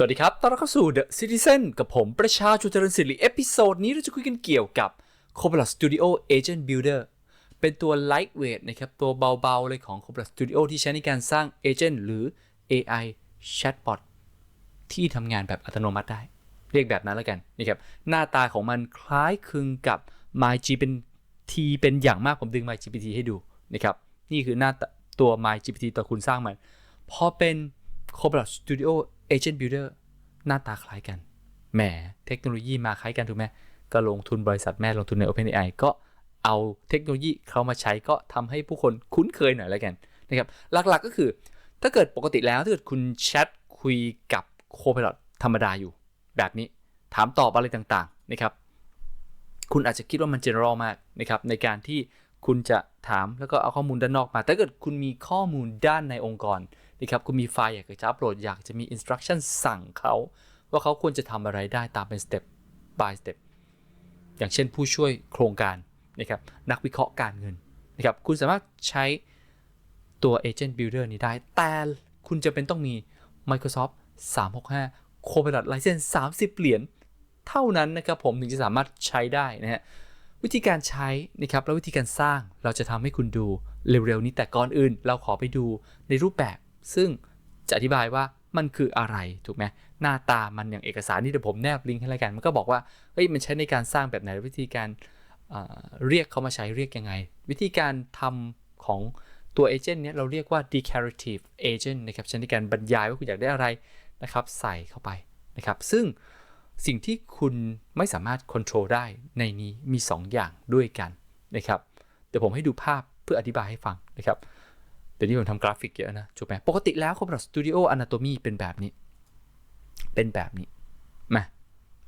สวัสดีครับ ต้อนรับเข้าสู่ The Citizen กับผมประชาชนเจริญศิริ เอพิโซดนี้เราจะคุยกันเกี่ยวกับ Copilot Studio Agent Builder เป็นตัว lightweight นะครับ ตัวเบาๆ เลยของ Copilot Studio ที่ใช้ในการสร้าง Agent หรือ AI Chatbot ที่ทำงานแบบอัตโนมัติได้ เรียกแบบนั้นแล้วกันนะครับหน้าตาของมันคล้ายคลึงกับ MyGPT เป็นอย่างมากผมดึง MyGPT ให้ดูนะครับนี่คือหน้าต,ตัว MyGPT ตัวคุณสร้างมันพอเป็น Copilot Studio Agent Builder หน้าตาคล้ายกัน แหม เทคโนโลยีมาคล้ายกันถูกไหม ก็ลงทุนบริษัทแม่ลงทุนใน OpenAI ก็เอาเทคโนโลยีเขามาใช้ก็ทำให้ผู้คนคุ้นเคยหน่อยแล้วกันนะครับ หลักๆก็คือ ถ้าเกิดปกติแล้วถ้าเกิดคุณแชทคุยกับ Copilot ธรรมดาอยู่ แบบนี้ถามตอบอะไรต่างๆนะครับ คุณอาจจะคิดว่ามัน general มากนะครับในการที่คุณจะถามแล้วก็เอาข้อมูลด้านนอกมา แต่ถ้าเกิดคุณมีข้อมูลด้านในองค์กร นะครับคุณมีไฟล์อยากจะอัปโหลดอยากจะมี instruction สั่งเขาว่าเขาควรจะทำอะไรได้ตามเป็น step by step อย่างเช่นผู้ช่วยโครงการนะครับนักวิเคราะห์การเงินนะครับคุณสามารถใช้ตัว Agent Builder นี้ได้ แต่คุณจะเป็นต้องมี Microsoft 365 Copilot License 30 เหรียญเท่านั้นนะครับผมถึงจะสามารถใช้ได้นะฮะวิธีการใช้นะครับแล้ววิธีการสร้างเราจะทำให้คุณดูเร็วๆนี้แต่ก่อนอื่น เราขอไปดูในรูปแบบ ซึ่งจะอธิบายว่ามันคืออะไรถูกไหมหน้าตามันอย่างเอกสารนี่เดี๋ยวผมแนบลิงก์ให้แล้วกันมันก็บอกว่าเฮ้ยมันใช้ในการสร้างแบบไหนวิธีการเรียกเขามาใช้เรียกยังไง วิธีการทำของตัวเอเจนต์เนี้ยเราเรียกว่า declarative agent นะครับใช้ในการบรรยายว่าคุณอยากได้อะไรนะครับใส่เข้าไปนะครับซึ่งสิ่งที่คุณไม่สามารถควบคุมได้ในนี้มี 2 อย่างด้วยกันนะครับเดี๋ยวผมให้ดูภาพเพื่ออธิบายให้ฟังนะครับ เดี๋ยวนี้ผมทำกราฟิกเยอะนะถูกไหมปกติแล้ว Copilot Studio Anatomy เป็นแบบนี้ เป็นแบบนี้มา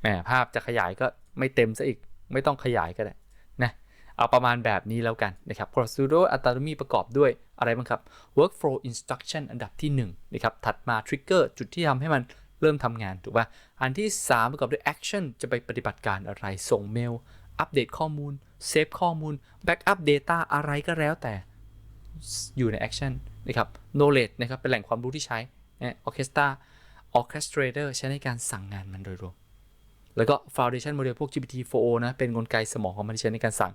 แหมภาพจะขยายก็ไม่เต็มซะอีก ไม่ต้องขยายก็ได้นะเอาประมาณแบบนี้แล้วกันนะครับ Copilot Studio Anatomy ประกอบด้วยอะไรบ้างครับ Workflow Instruction อันดับที่ 1 นะครับ ถัดมา Trigger จุดที่ทำให้มันเริ่มทำงาน ถูกป่ะ อันที่ 3 ประกอบด้วย Action จะไปปฏิบัติการอะไร ส่งเมล อัปเดตข้อมูล เซฟข้อมูล Backup Data อะไรก็แล้วแต่ อยู่ใน Action นะครับ Knowledge นะครับ เป็นแหล่งความรู้ที่ใช้นะ Orchestra Orchestrator ใช้ในการสั่งงานมันโดยรวม แล้วก็ Foundation Model พวก GPT-4o นะ เป็นกลไกสมองของมันที่ใช้ในการสั่ง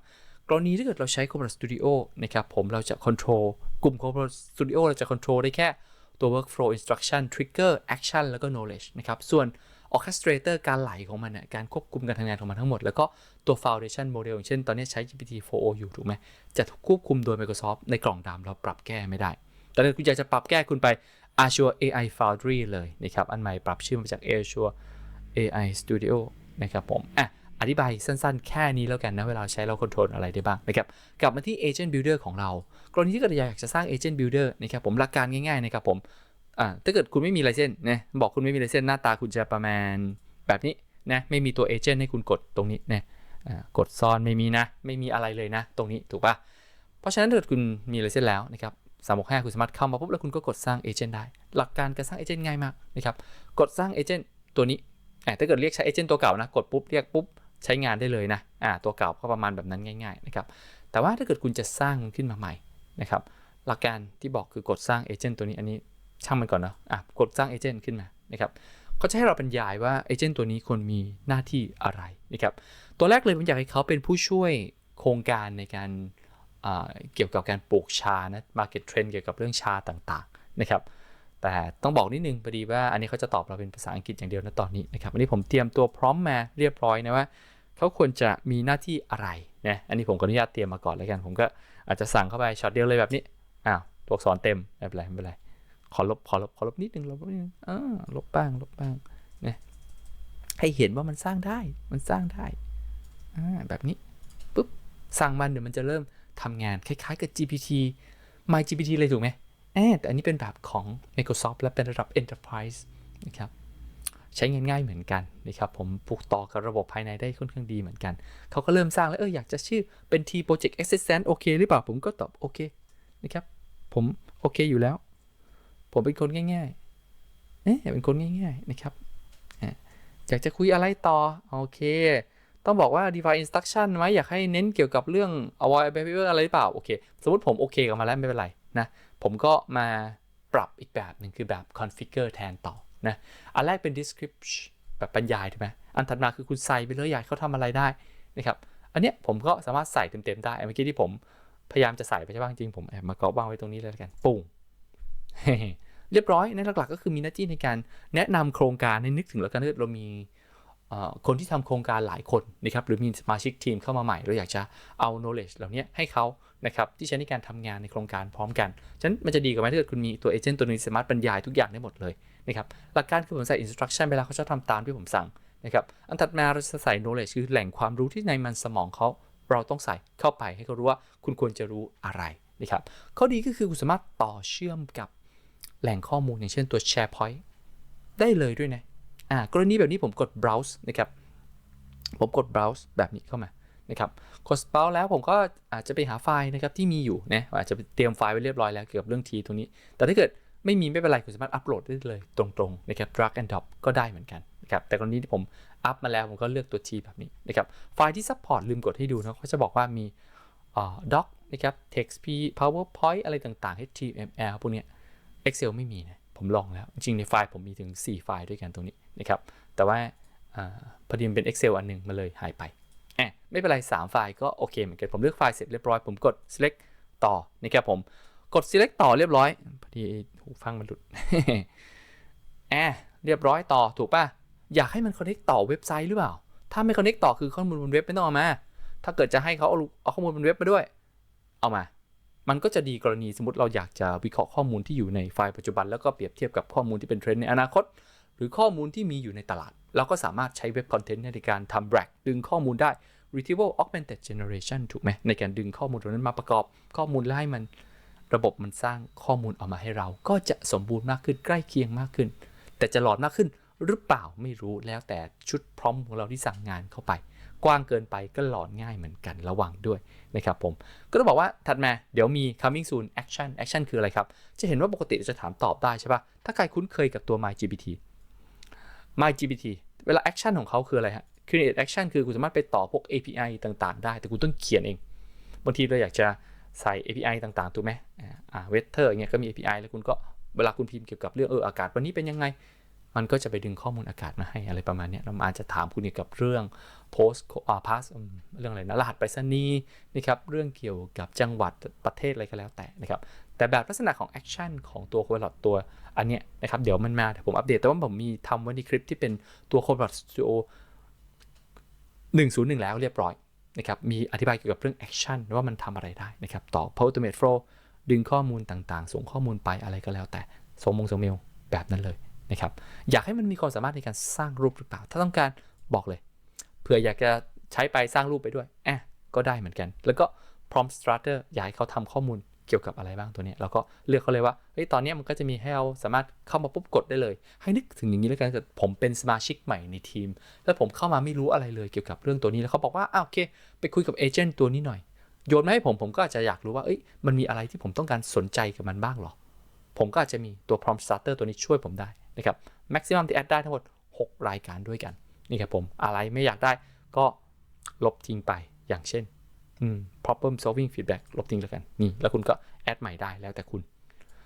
กรณีถ้าเกิดเราใช้ Copilot Studio นะครับผมเราจะ control กลุ่ม Copilot Studio เราจะ control ได้แค่ตัว workflow instruction trigger action แล้วก็ knowledge นะครับ ส่วน orchestrator การไหลของมันเนี่ยการควบคุมการทำงานของมันทั้งหมด แล้วก็ตัว foundation model อย่างเช่นตอนนี้ใช้ GPT-4o อยู่ถูกไหมจะถูกควบคุมโดย Microsoft ในกล่องดำเราปรับแก้ไม่ได้ แต่ถ้าคุณอยากจะปรับแก้คุณไป Azure AI Foundry เลยนะครับ อันใหม่ปรับชื่อมาจาก Azure AI Studio นะครับผมอะอธิบายสั้นๆ แค่นี้แล้วกันนะ เวลาใช้เราคอนโทรลอะไรได้บ้างนะครับ กลับมาที่ Agent Builder ของเรา กรณีที่เกิดอยากจะสร้าง Agent Builder นะครับผมหลักการง่ายๆนะครับผม อ่าถ้าเกิดคุณไม่มีไลเซนส์นะบอกคุณไม่มีไลเซนส์หน้าตาคุณจะประมาณแบบนี้นะไม่มีตัว Agent ให้คุณกดตรงนี้นะกดซ่อนไม่มีนะ ไม่มีอะไรเลยนะ ตรงนี้ถูกปะเพราะฉะนั้นถ้าเกิดคุณมีไลเซนส์แล้วนะครับ365คุณสามารถเข้ามาปุ๊บแล้วคุณก็กดสร้างเอเจนต์ได้ หลักการการสร้างเอเจนต์ง่ายมากนะครับกดสร้างเอเจนต์ตัวนี้อ่าถ้าเกิดเรียกใช้เอเจนต์ตัวเก่านะกดปุ๊บเรียกปุ๊บใช้งานได้เลยนะอ่าตัวเก่าก็ประมาณแบบนั้นง่ายๆนะครับแต่ว่าถ้าเกิดคุณจะสร้างมันขึ้นมาใหม่นะครับหลักการที่บอกคือกดสร้างเอเจนต์ตัวนี้อันนี้ ช่างมันก่อนเนาะอะกดสร้างเอเจนต์ขึ้นมานะครับเขาจะให้เราบรรยายว่าเอเจนต์ตัวนี้ควรมีหน้าที่อะไรนะครับตัวแรกเลยผมอยากให้เขาเป็นผู้ช่วยโครงการในการเกี่ยวกับการปลูกชานะ market trend เกี่ยวกับเรื่องชาต่างๆนะครับแต่ต้องบอกนิดนึงพอดีว่าอันนี้เขาจะตอบเราเป็นภาษาอังกฤษอย่างเดียวนะตอนนี้นะครับอันนี้ผมเตรียมตัวพร้อมมาเรียบร้อยนะว่าเขาควรจะมีหน้าที่อะไรนะอันนี้ผมขออนุญาตเตรียมมาก่อนแล้วกัน ผมก็อาจจะสั่งเข้าไปช็อตเดียวเลยแบบนี้อ้าวตัวอักษรเต็มไม่เป็นไรไม่เป็นไร ขอลบขอลบขอลบนิดนึงลบนิดนึงอ่าลบบ้างลบบ้างนะให้เห็นว่ามันสร้างได้มันสร้างได้อ่าแบบนี้ปุ๊บสั่งมันเดี๋ยวมันจะเริ่มทำงานคล้ายๆกับ GPT My GPT เลยถูกไหมแอบแต่อันนี้เป็นแบบของ Microsoft และเป็นระดับ Enterprise นะครับใช้งานง่ายเหมือนกันนะครับผมผูกต่อกับระบบภายในได้ค่อนข้างดีเหมือนกัน เขาก็เริ่มสร้างแล้วเอออยากจะชื่อเป็น T Project Assistant โอเคหรือเปล่า ผมก็ตอบโอเคนะครับผมโอเคอยู่แล้ว ผมเป็นคนง่ายๆเอ๊ะเป็นคนง่ายๆนะครับอยากจะคุยอะไรต่อ โอเค ต้องบอกว่า define instruction ไหมอยากให้เน้นเกี่ยวกับเรื่อง avoid behavior อะไรหรือเปล่า โอเค สมมติผมโอเคกับมาแล้วไม่เป็นไรนะ ผมก็มาปรับอีกแบบหนึ่งคือแบบ configure แทนต่อนะ อันแรกเป็น description แบบบรรยายถูกไหมอันถัดมาคือคุณใส่ไปเลยอยากเขาทำอะไรได้นะครับ อันเนี้ยผมก็สามารถใส่เต็มๆได้ เมื่อกี้ที่ผมพยายามจะใส่ไปใช่ป่ะจริงๆผมแอบมาก๊อปวางไว้ตรงนี้เลยแล้วกันปุ่ง เรียบร้อยในหลักๆ ก็คือมีหน้าที่ในการแนะนำโครงการให้นึกถึงแล้วกันถ้าเกิดเรามีคนที่ทำโครงการหลายคนนะครับหรือมีสมาชิกทีมเข้ามาใหม่ เราอยากจะเอา knowledge เหล่านี้ให้เขานะครับที่ใช้ในการทำงานในโครงการพร้อมกันฉะนั้นมันจะดีกว่าไหมถ้าเกิดคุณมีตัวเอเจนต์ตัวนึงสามารถบรรยายทุกอย่างได้หมดเลยนะครับหลักการคือผมใส่ instruction ไปแล้วเขาจะทำตามที่ผมสั่งนะครับอันถัดมาเราจะใส่ knowledge คือแหล่งความรู้ที่ในมันสมองเขาเราต้องใส่เข้าไปให้เขารู้ว่าคุณควรจะรู้อะไรนะครับข้อดีก็คือคุณสามารถต่อเชื่อมกับ แหล่งข้อมูลอย่างเช่นตัว SharePoint ได้เลยด้วยนะอ่ากรณีแบบนี้ผมกด browse นะครับ ผมกด browse แบบนี้เข้ามานะครับกด browse แล้วผมก็อาจจะไปหาไฟล์นะครับที่มีอยู่นะอาจจะเตรียมไฟล์ไว้เรียบร้อยแล้วเกี่ยวกับเรื่องทีตรงนี้ แต่ถ้าเกิดไม่มีไม่เป็นไรคุณสามารถอัปโหลดได้เลยตรงๆนะครับ drag and drop ก็ได้เหมือนกันนะครับแต่กรณีที่ผมอัพมาแล้วผมก็เลือกตัว T แบบนี้นะครับไฟล์ที่ support ลืมกดให้ดูนะเขาจะบอกว่ามีอ่า doc นะครับ text p powerpoint อะไรต่างๆ html พวกเนี้ย Excel ไม่มีนะผมลองแล้ว จริงในไฟล์ผมมีถึง 4 ไฟล์ด้วยกันตรงนี้นะครับ แต่ว่าอพอดีมันเป็น Excel อันหนึ่งมันเลยหายไปแอบไม่เป็นไร 3 ไฟล์ก็โอเคเหมือนกัน ผมเลือกไฟล์เสร็จเรียบร้อย ผมกด select ต่อนะครับผม กด select ต่อเรียบร้อย พอดีหูฟังมันหลุดแอบเรียบร้อยต่อถูกป่ะ อยากให้มัน connect ต่อเว็บไซต์หรือเปล่า ถ้าไม่ connect ต่อคือข้อมูลบนเว็บไม่ต้องเอามา ถ้าเกิดจะให้เขาเอาเอาข้อมูลบนเว็บมาด้วย เอามา มันก็จะดีกรณีสมมติเราอยากจะวิเคราะห์ข้อมูลที่อยู่ในไฟล์ปัจจุบัน แล้วก็เปรียบเทียบกับข้อมูลที่เป็นเทรนด์ในอนาคต หรือข้อมูลที่มีอยู่ในตลาด เราก็สามารถใช้เว็บคอนเทนต์ในการทำแบกดึงข้อมูลได้ retrieval augmented generation ถูกไหมในการดึงข้อมูลตรงนั้นมาประกอบข้อมูลแล้วให้มันระบบมันสร้างข้อมูลออกมาให้เรา ก็จะสมบูรณ์มากขึ้นใกล้เคียงมากขึ้น แต่จะหลอดมากขึ้นหรือเปล่าไม่รู้แล้วแต่ชุดพร้อมของเราที่สั่งงานเข้าไป กว้างเกินไปก็หลอนง่ายเหมือนกันระวังด้วยนะครับผม ก็ต้องบอกว่าถัดมาเดี๋ยวมี coming soon action action คืออะไรครับ จะเห็นว่าปกติจะถามตอบได้ใช่ปะถ้าใครคุ้นเคยกับตัว MyGPT MyGPT เวลา action ของเขาคืออะไรฮะ create action คือคุณสามารถไปต่อพวก API ต่างๆ ได้ แต่คุณต้องเขียนเอง บางทีเราอยากจะใส่ API ต่างๆ ถูกไหมอ่าเวทเทอร์อย่างเงี้ยก็มี API แล้วคุณก็เวลาคุณพิมพ์เกี่ยวกับเรื่องเอออากาศวันนี้เป็นยังไง มันก็จะไปดึงข้อมูลอากาศมาให้อะไรประมาณนี้เราอาจจะถามคุณเกี่ยวกับเรื่อง post อ่า pass เรื่องอะไรนะรหัสไปรษณีย์นะครับเรื่องเกี่ยวกับจังหวัดประเทศอะไรก็แล้วแต่นะครับแต่แบบลักษณะของ action ของตัว Copilot ตัวอันเนี้ยนะครับเดี๋ยวมันมาเดี๋ยวผมอัปเดตแต่ว่าผมมีทำไว้ในคลิปที่เป็นตัว Copilot Studio 101 แล้วเรียบร้อยนะครับมีอธิบายเกี่ยวกับเรื่อง action ว่ามันทำอะไรได้นะครับต่อ Power Automate Flow ดึงข้อมูลต่างๆ ส่งข้อมูลไปอะไรก็แล้วแต่ส่งมงส่งเมลแบบนั้นเลย นะครับอยากให้มันมีความสามารถในการสร้างรูปหรือเปล่า ถ้าต้องการบอกเลยเผื่ออยากจะใช้ไปสร้างรูปไปด้วยอะก็ได้เหมือนกัน แล้วก็ prompt starter อยากให้เขาทำข้อมูลเกี่ยวกับอะไรบ้างตัวนี้เราก็เลือกเขาเลยว่าเฮ้ยตอนนี้มันก็จะมีให้เราสามารถเข้ามาปุ๊บกดได้เลย ให้นึกถึงอย่างนี้แล้วกันเกิดผมเป็นสมาชิกใหม่ในทีม แล้วผมเข้ามาไม่รู้อะไรเลยเกี่ยวกับเรื่องตัวนี้แล้วเขาบอกว่าอ้าวโอเค ไปคุยกับเอเจนต์ตัวนี้หน่อยโยนมาให้ผมผมก็อาจจะอยากรู้ว่าเอ้ยมันมีอะไรที่ผมต้องการสนใจกับมันบ้างหรอ ผมก็อาจจะมีตัว prompt starter ตัวนี้ช่วยผมได้ นะครับ maximum ที่ add ได้ทั้งหมด 6 รายการด้วยกัน นี่ครับผมอะไรไม่อยากได้ก็ลบทิ้งไปอย่างเช่น problem solving feedback ลบทิ้งแล้วกันนี่แล้วคุณก็แอดใหม่ได้แล้วแต่คุณ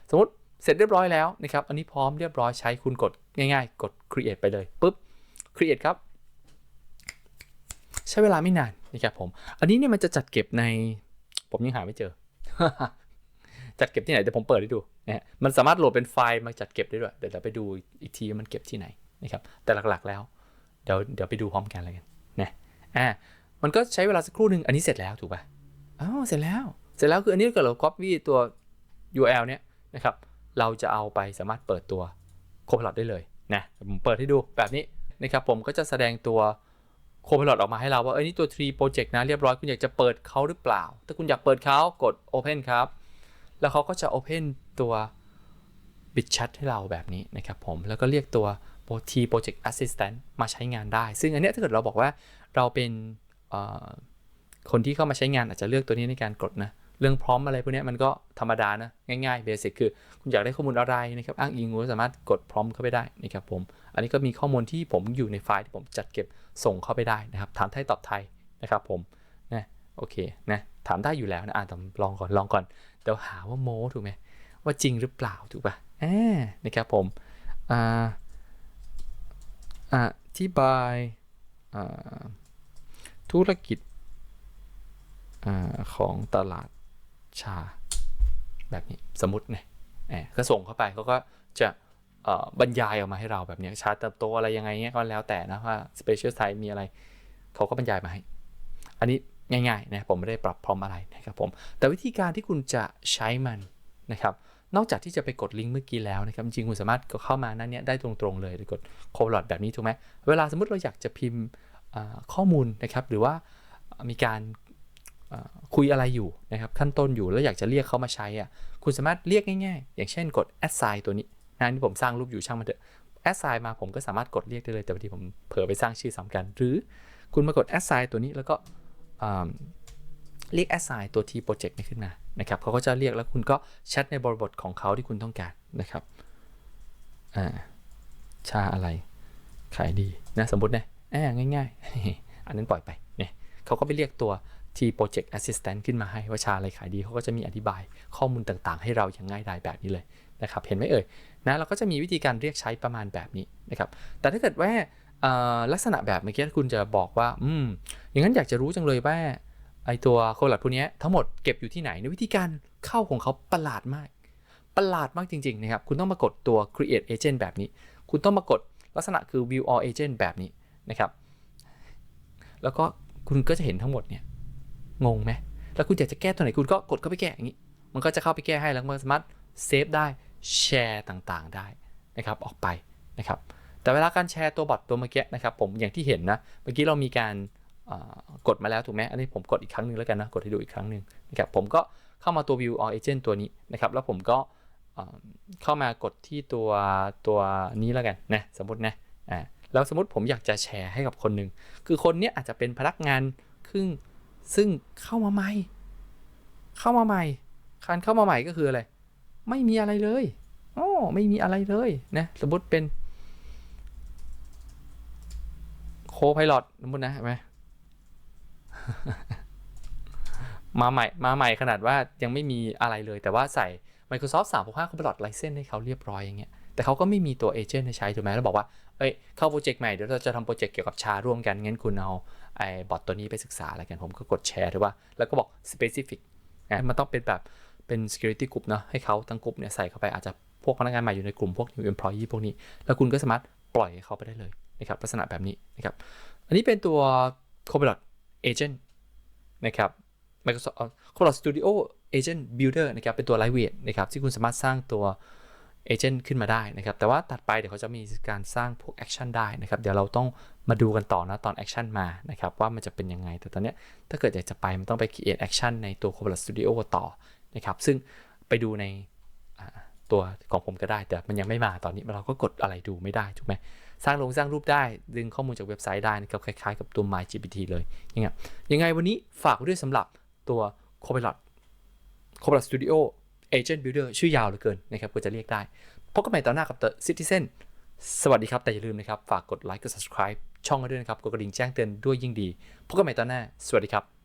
สมมติเสร็จเรียบร้อยแล้วนะครับ อันนี้พร้อมเรียบร้อยใช้คุณกดง่ายๆ กด create ไปเลยปุ๊บ create ครับ ใช้เวลาไม่นานนะครับผม อันนี้เนี่ยมันจะจัดเก็บใน ผมยังหาไม่เจอ จัดเก็บที่ไหนเดี๋ยวผมเปิดให้ดูนะฮะมันสามารถโหลดเป็นไฟล์มาจัดเก็บได้ด้วยเดี๋ยวเราไปดูอีกทีมันเก็บที่ไหนนะครับแต่หลักๆแล้วเดี๋ยวเดี๋ยวไปดูพร้อมกันเลยกันนะอ่ามันก็ใช้เวลาสักครู่หนึ่งอันนี้เสร็จแล้วถูกป่ะอ้าวเสร็จแล้วเสร็จแล้วคืออันนี้เกิดเรา copy ตัว URL เนี่ยนะครับเราจะเอาไปสามารถเปิดตัว Copilot ได้เลยนะผมเปิดให้ดูแบบนี้นะครับผมก็จะแสดงตัว Copilot ออกมาให้เราว่าเอ้ยนี่ตัว tree project นะเรียบร้อยคุณอยากจะเปิดเขาหรือเปล่า ถ้าคุณอยากเปิดเขากด open ครับ แล้วเขาก็จะ open ตัว bit chat ให้เราแบบนี้นะครับผม แล้วก็เรียกตัว T project assistant มาใช้งานได้ ซึ่งอันนี้ถ้าเกิดเราบอกว่าเราเป็นคนที่เข้ามาใช้งานอาจจะเลือกตัวนี้ในการกดนะ เรื่องพร้อมอะไรพวกนี้มันก็ธรรมดานะ ง่ายๆเบสิกคือ คุณอยากได้ข้อมูลอะไรนะครับ อ้างอิงคุณสามารถกดพร้อมเข้าไปได้นะครับผม อันนี้ก็มีข้อมูลที่ผมอยู่ในไฟล์ที่ผมจัดเก็บส่งเข้าไปได้นะครับถามไทยตอบไทยนะครับผมนะโอเคนะถามได้อยู่แล้วนะอ่าลองก่อนลองก่อน ดี๋ยวหาว่าโม้ถูกไหมว่าจริงหรือเปล่าถูกป่ะอ่านะครับผมอ่าอธิบายธุรกิจอของตลาดชา แบบนี้สมมติเนี่ยแหมก็ส่งเข้าไปเขาก็จะบรรยายออกมาให้เราแบบนี้ชาเติบโตอะไรยังไงเงี้ยก็แล้วแต่นะว่า special size มีอะไร เขาก็บรรยายมาให้ อันนี้ ง่ายๆนะผมไม่ได้ปรับพร้อมอะไรนะครับผมแต่วิธีการที่คุณจะใช้มันนะครับนอกจากที่จะไปกดลิงก์เมื่อกี้แล้วนะครับจริงคุณสามารถก็เข้ามาหนั้นเนี้ยได้ตรงๆเลยกดโคลอดแบบนี้ถูกไหมเวลาสมมติเราอยากจะพิมพ์ข้อมูลนะครับหรือว่ามีการคุยอะไรอยู่นะครับขั้นต้นอยู่แล้วอยากจะเรียกเขามาใช้อะคุณสามารถเรียกง่ายๆ อย่างเช่นกด assign ตัวนี้นะนี่ผมสร้างรูปอยู่ช่างมันเถอะ assign มาผมก็สามารถกดเรียกได้เลยแต่บางทีผมเผลอไปสร้างชื่อซ้ำกัน หรือคุณมากด assign ตัวนี้แล้วก็ เรียก assign ตัว T project นี้ขึ้นมานะครับเขาก็จะเรียกแล้วคุณก็แชทในบริบทของเขาที่คุณต้องการนะครับอ่าชาอะไร ขายดีนะสมมตินะแอบง่ายๆ อันนั้นปล่อยไปเนี่ยเขาก็ไปเรียกตัว T Project Assistant ขึ้นมาให้ว่าชาอะไรขายดีเขาก็จะมีอธิบายข้อมูลต่างๆ ให้เราอย่างง่ายดายแบบนี้เลยนะครับ เห็นไหมเอ่ยนะเราก็จะมีวิธีการเรียกใช้ประมาณแบบนี้นะครับ แต่ถ้าเกิดว่า ลักษณะแบบเมื่อกี้คุณจะบอกว่า อืม อย่างนั้นอยากจะรู้จังเลยว่าไอตัวโคลัดพวกนี้ทั้งหมดเก็บอยู่ที่ไหนในวิธีการเข้าของเขาประหลาดมาก ประหลาดมากจริง ๆ นะครับ คุณต้องมากดตัว create agent แบบนี้ คุณต้องมากดลักษณะคือ view all agent แบบนี้นะครับ แล้วก็คุณก็จะเห็นทั้งหมดเนี่ย งงไหม แล้วคุณอยากจะแก้ตัวไหน คุณก็กดเข้าไปแก้อย่างนี้ มันก็จะเข้าไปแก้ให้ แล้วมันสามารถเซฟได้ แชร์ต่างๆ ได้นะครับ ออกไปนะครับ แต่เวลาการแชร์ตัวบอทตัวเมื่อกี้นะครับผมอย่างที่เห็นนะ เมื่อกี้เรามีการกดมาแล้วถูกไหมอันนี้ผมกดอีกครั้งหนึ่งแล้วกันนะ กดให้ดูอีกครั้งหนึ่งนะครับผมก็เข้ามาตัว view all agent ตัวนี้นะครับ แล้วผมก็เข้ามากดที่ตัวตัวนี้แล้วกันนะสมมตินะอ่าแล้วสมมติผมอยากจะแชร์ให้กับคนหนึ่งคือคนนี้อาจจะเป็นพนักงานครึ่งซึ่งเข้ามาใหม่ เข้ามาใหม่การเข้ามาใหม่ก็คืออะไร ไม่มีอะไรเลยอ๋อไม่มีอะไรเลยนะสมมติเป็นโคไพลอตสมมตินะเห็นไหมมาใหม่มาใหม่ขนาดว่ายังไม่มีอะไรเลย แต่ว่าใส่ Microsoft 365 Copilot License ให้เขาเรียบร้อยอย่างเงี้ยแต่เขาก็ไม่มีตัวเอเจนต์ให้ใช้ถูกไหมแล้วบอกว่าเอ้ยเข้าโปรเจกต์ใหม่เดี๋ยวเราจะทำโปรเจกต์เกี่ยวกับชาร่วมกัน งั้นคุณเอาไอ้บอทตัวนี้ไปศึกษาอะไรกันผมก็กดแชร์ถือว่า แล้วก็บอก specific นะมันต้องเป็นแบบเป็น security group เนาะให้เขาทั้งกลุ่มเนี่ยใส่เข้าไปอาจจะพวกพนักงานใหม่อยู่ในกลุ่มพวก new employee พวกนี้ แล้วคุณก็สามารถปล่อยเขาไปได้เลย นะครับลักษณะแบบนี้นะครับอันนี้เป็นตัว Copilot Agent นะครับ Microsoft Copilot Studio Agent Builder นะครับเป็นตัว lightweight นะครับที่คุณสามารถสร้างตัว Agent ขึ้นมาได้นะครับ แต่ว่าตัดไปเดี๋ยวเขาจะมีการสร้างพวก Action ได้นะครับ เดี๋ยวเราต้องมาดูกันต่อนะตอน Action มานะครับว่ามันจะเป็นยังไง แต่ตอนนี้ถ้าเกิดอยากจะไปมันต้องไป create action ในตัว Copilot Studio ต่อนะครับซึ่งไปดูใน ตัวของผมก็ได้ แต่มันยังไม่มาตอนนี้เราก็กดอะไรดูไม่ได้ถูกไหมสร้างลงสร้างรูปได้ ดึงข้อมูลจากเว็บไซต์ได้นะครับคล้ายๆกับตัว MyGPT เลยยังไงยังไงวันนี้ฝากไว้ด้วยสำหรับตัว Copilot Copilot Studio Agent Builder ชื่อยาวเหลือเกินนะครับก็จะเรียกได้พบกันใหม่ตอนหน้ากับ The Citizen สวัสดีครับ แต่อย่าลืมนะครับ ฝากกดไลค์กด subscribe ช่องกันด้วยนะครับ กดกระดิ่งแจ้งเตือนด้วยยิ่งดี พบกันใหม่ตอนหน้า สวัสดีครับ